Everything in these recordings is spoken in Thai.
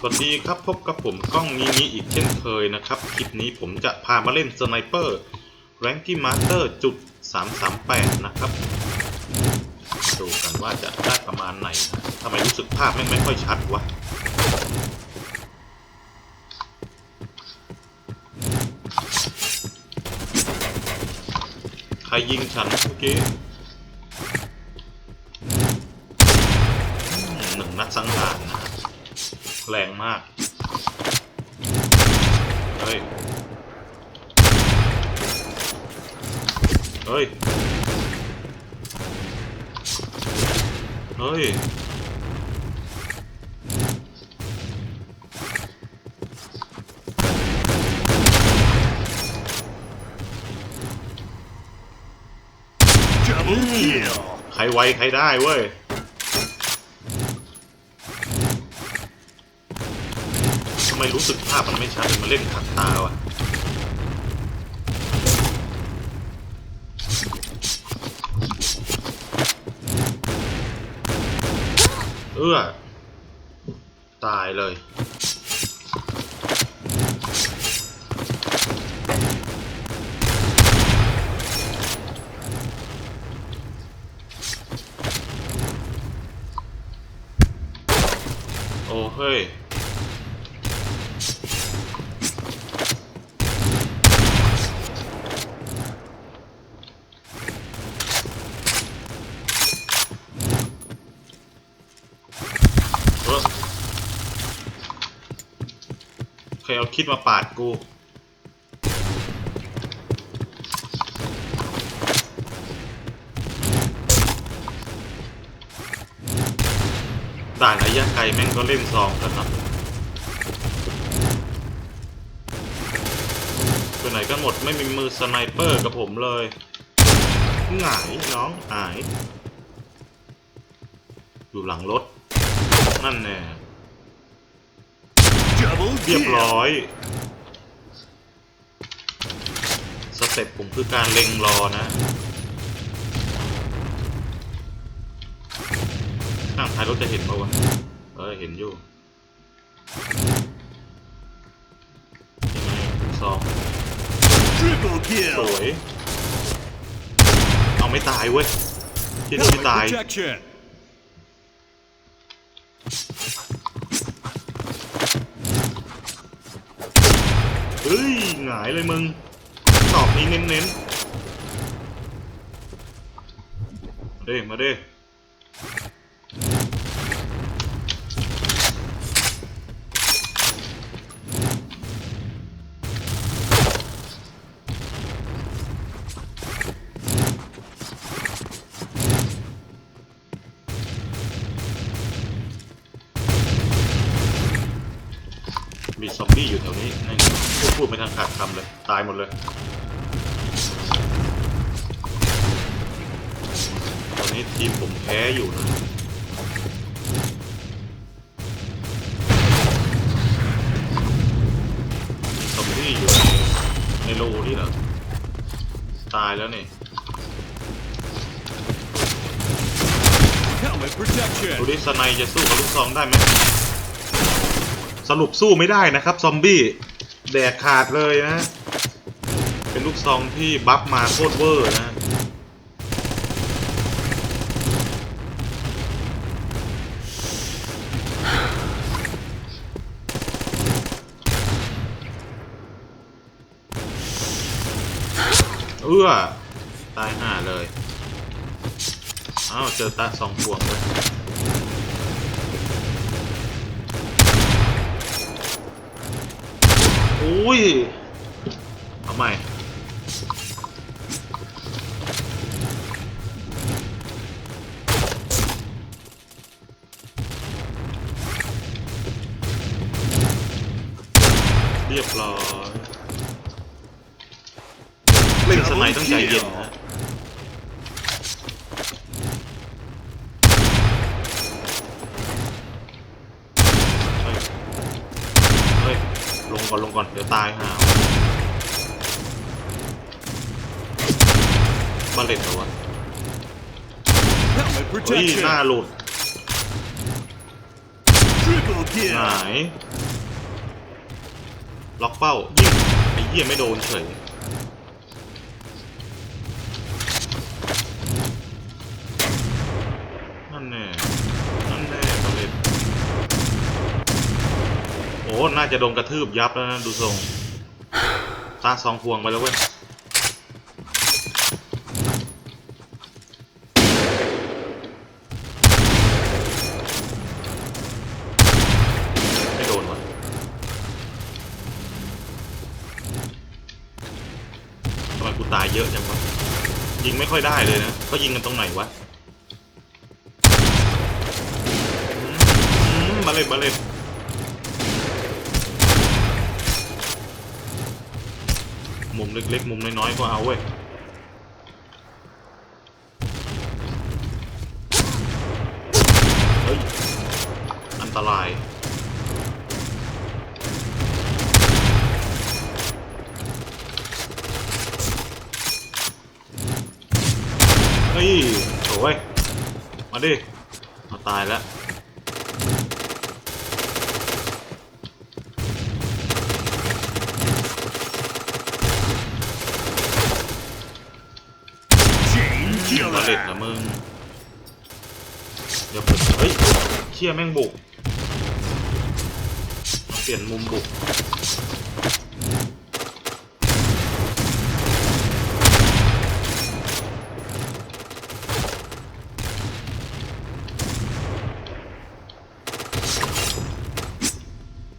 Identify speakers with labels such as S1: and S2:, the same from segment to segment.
S1: สวัสดีครับพบกับผมกล้องนี้นี้อีกเช่นเคยนะครับ คลิปนี้ผมจะพามาเล่นสไนเปอร์แรงกี้มาสเตอร์จุด338 นะครับ ดูกันว่าจะได้ประมาณไหนทำไมรู้สึกภาพไม่ไม่ค่อยชัดวะใครยิงฉันเมื่อกี้หนึ่งนัดสังหาร แรงมาก เฮ้ย เฮ้ย เฮ้ย
S2: Double kill.
S1: ใครไวใครได้เว้ย ทำ ไมรู้สึกภาพมันไม่ชัดมันเล่นขัดตาว่ะเอื้อตายเลย โอ้เฮ้ย ครเอาคิดมาปาดกู ด่านระยะไกลแม่งก็เล่นซองกันนาะไปไหนกันหมดไม่มีมือสไนเปอร์กับผมเลยหงายน้องหาย อยู่หลังรถ นั่นแน่ เรียบ
S2: kill.
S1: ร้อย สเต็ปผมคือการเล็งรอนะนั่งท้ายรถจะเห็นปะวะเออเห็นอยู่ยังไงสอง
S2: Triple
S1: ส
S2: kill.
S1: วย เอาไม่ตายเว้ยที่นี่ไม่ตาย
S2: protection.
S1: เฮ้ ยหงายเลยมึงตอบนี้เน้นๆมาเด้มาเด้ พูดไม่ทันขาดคำเลย ตายหมดเลย ตอนนี้ทีมผมแพ้อยู่นะซอมบี้อยู่ในโลนี่เหรอ ตายแล้วนี่
S2: Helmet
S1: ดู
S2: protection.
S1: ดิสไนจะสู้กับลูกซองได้ไหม สรุปสู้ไม่ได้นะครับ ซอมบี้ แดกขาดเลยนะ เป็นลูกซองที่บัฟมาโคตรเวอร์นะเอื้อตายห่าเลย อ้าว เจอตาสองพวงเลย อุ้ ก่อนลงก่อน เดี๋ยวตายห่าบาเลตเหรอวะ
S2: Helmet
S1: เฮ้ยหน้า
S2: protection.
S1: หลุด
S2: Triple
S1: ไหน
S2: kill.
S1: ล็อกเป้ายิงไอ้เหี้ยไม่โดนเฉย นั่นแน่ นั่นแน่บอลเลนโอ้ น่าจะโดนกระทืบยับแล้วนะดูทรงตาสองพวงไปแล้วเว้ยไม่โดนวะทำไมกูตายเยอะจังวะ ยิงไม่ค่อยได้เลยนะเขายิงกันตรงไหนวะมมาเลยมาเลย มุมเล็กๆ มุมน้อยๆ ก็เอาเว้ยเฮ้ย อันตราย เฮ้ยโถ่เว้ย มาดิ มาตายแล้ว
S2: Chain
S1: มาเด็ดนะมึงเดี๋ยวผมเฮ้ยเชี่ยแม่งบุกเปลี่ยนมุมบุก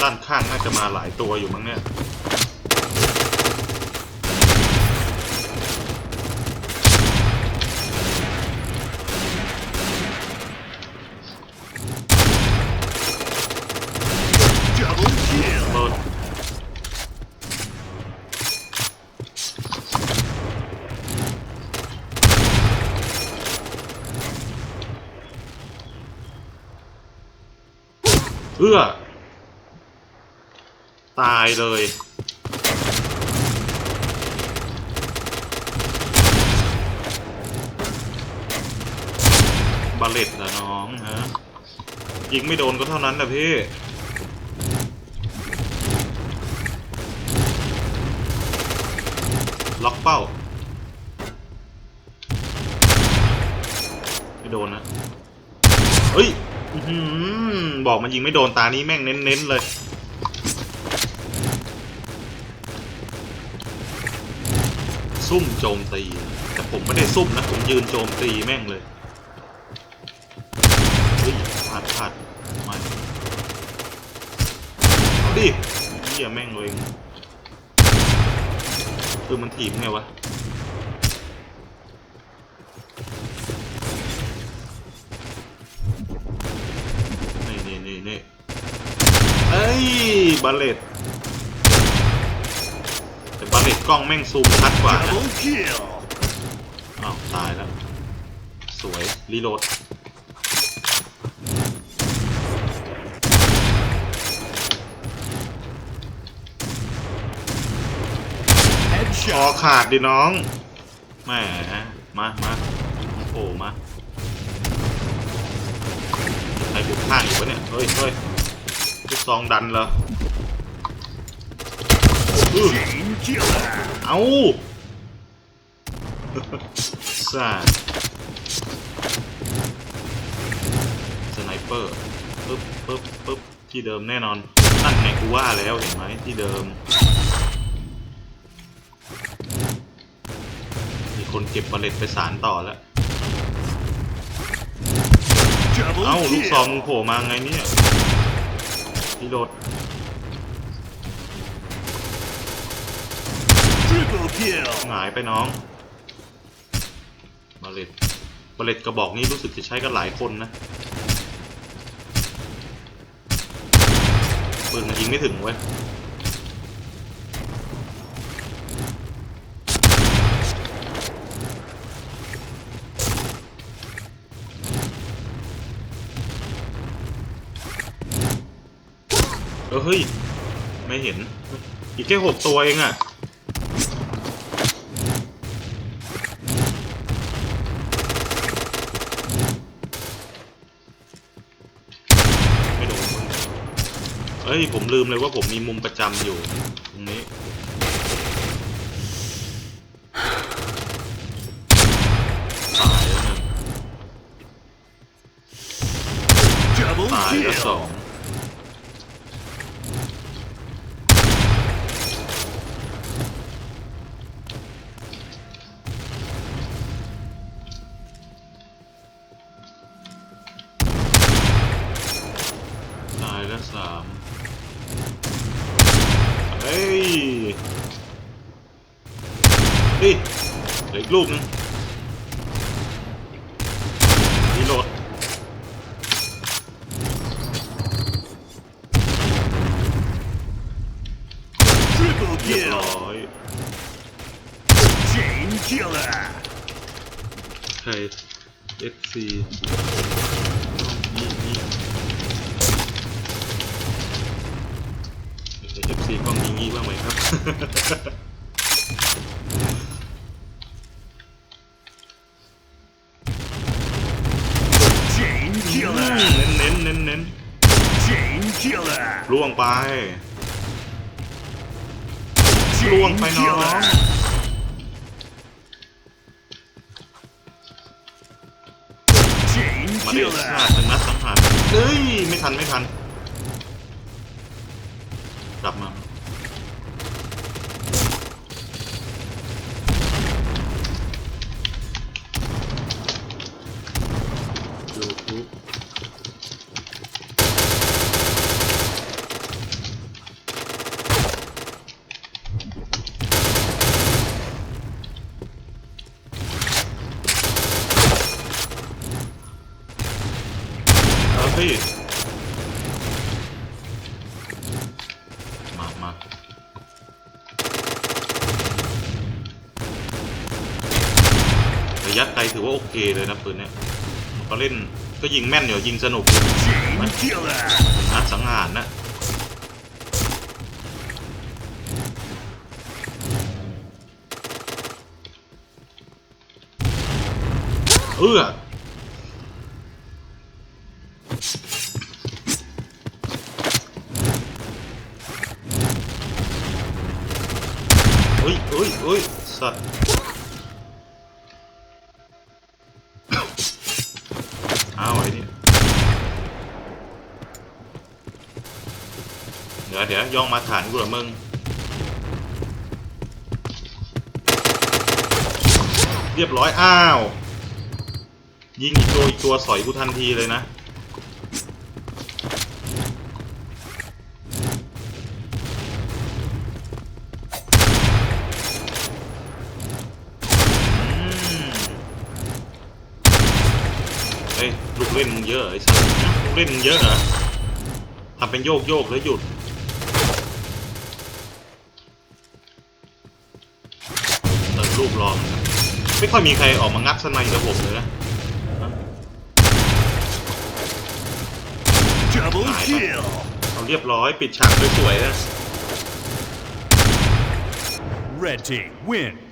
S1: ด้านข้างน่าจะมาหลายตัวอยู่มั้งเนี่ย
S2: Double kill.
S1: เปิด เอื้อ ตายเลย บาเลตนะน้องฮะยิงไม่โดนก็เท่านั้นนะพี่ล็อกเป้า ไม่โดนนะ เฮ้ย บอกมันยิงไม่โดนตานี้แม่งเน้นๆเลย ซุ่มโจมตี แต่ผมไม่ได้ซุ่มนะ ผมยืนโจมตีแม่งเลยเฮ้ยพลาดพลาดมาดิเหี้ยแม่งเลยคือมันถีบไงวะ บาเลตแต่บาเลตกล้องแม่งซูมชัดกว่านะ
S2: Double kill.
S1: อ้าวตายแล้ว สวย รีโหลดคอ
S2: Headshot.
S1: ขาดดิน้องแหมมามาโอ้มาใครบุกข้างอยู่ปะเนี่ย เฮ้ยเฮ้ย ลูกซองดันเหรออื้อ
S2: Chain killer.
S1: เอาซ่าสไนเปอร์ปึ๊บปึ๊บปึ๊บที่เดิมแน่นอนนั่นไงกูว่าแล้วเห็นไหมที่เดิม มีคนเก็บบาเลตไปสารต่อแล้ว
S2: Double
S1: เอ้า ลูกซอง
S2: kill.
S1: มึงโผล่มาไงเนี่ย พี่โดด
S2: Triple kill.
S1: หงายไปน้องบาเลตบาเลตกระบอกนี้รู้สึกจะใช้กันหลายคนนะ ปืนมันยิงไม่ถึงเว้ย เฮ้ย ไม่เห็น อีกแค่หกตัวเองอะไม่โดนเอ้ย ผมลืมเลยว่าผมมีมุมประจำอยู่ ตรงนี้ตายแล้วหนึ่ง
S2: Double
S1: ตายแล้วสอ
S2: kill.
S1: ง ตายแล้วสามเฮ้ย เฮ้ยเหลื ออีกลูกนึงรีโหลด
S2: Triple
S1: เรียบ
S2: kill.
S1: ร้อย
S2: Chain killer.
S1: ใคร FC นี่นี่ FC กล้องนี้งี้บ้างไหมครับ เน้นเน้นเน้น
S2: Chain killer.
S1: ล่วงไป
S2: Chain
S1: ล่วงไปน้อง
S2: killer. Chain
S1: มาเดช
S2: killer.
S1: ชาติชนะสังหารเฮ้ย ไม่ทัน ไม่ทัน กลับมา พี่ มามาระยะไกลถือว่าโอเคเลยนะปืนเนี้ยก็เล่นก็ยิงแม่นอยู่ยิงสนุก
S2: Chain killer.
S1: นัดสังหารนะเออเฮ้ยเฮ้ยเฮ้ย สัตว์อ้าวไอ้นี่เดี๋ยวเดี๋ยวย่องมาฐานกูเหรอมึงเรียบร้อย อ้าว ยิงอีกตัวอีกตัวสอยกูทันทีเลยนะ เฮ้ยลูกเล่นมึงเยอะเหรอไอ้สัสลูกเล่นมึงเยอะเหรอทำเป็นโยกโยกแล้วหยุดเติมรูปรองไม่ค่อยมีใครออกมางัดสไนกับผมเลยนะ
S2: Double
S1: Nice.
S2: kill.
S1: เอาเรียบร้อยปิดฉากสวยๆนะ
S2: Red team win.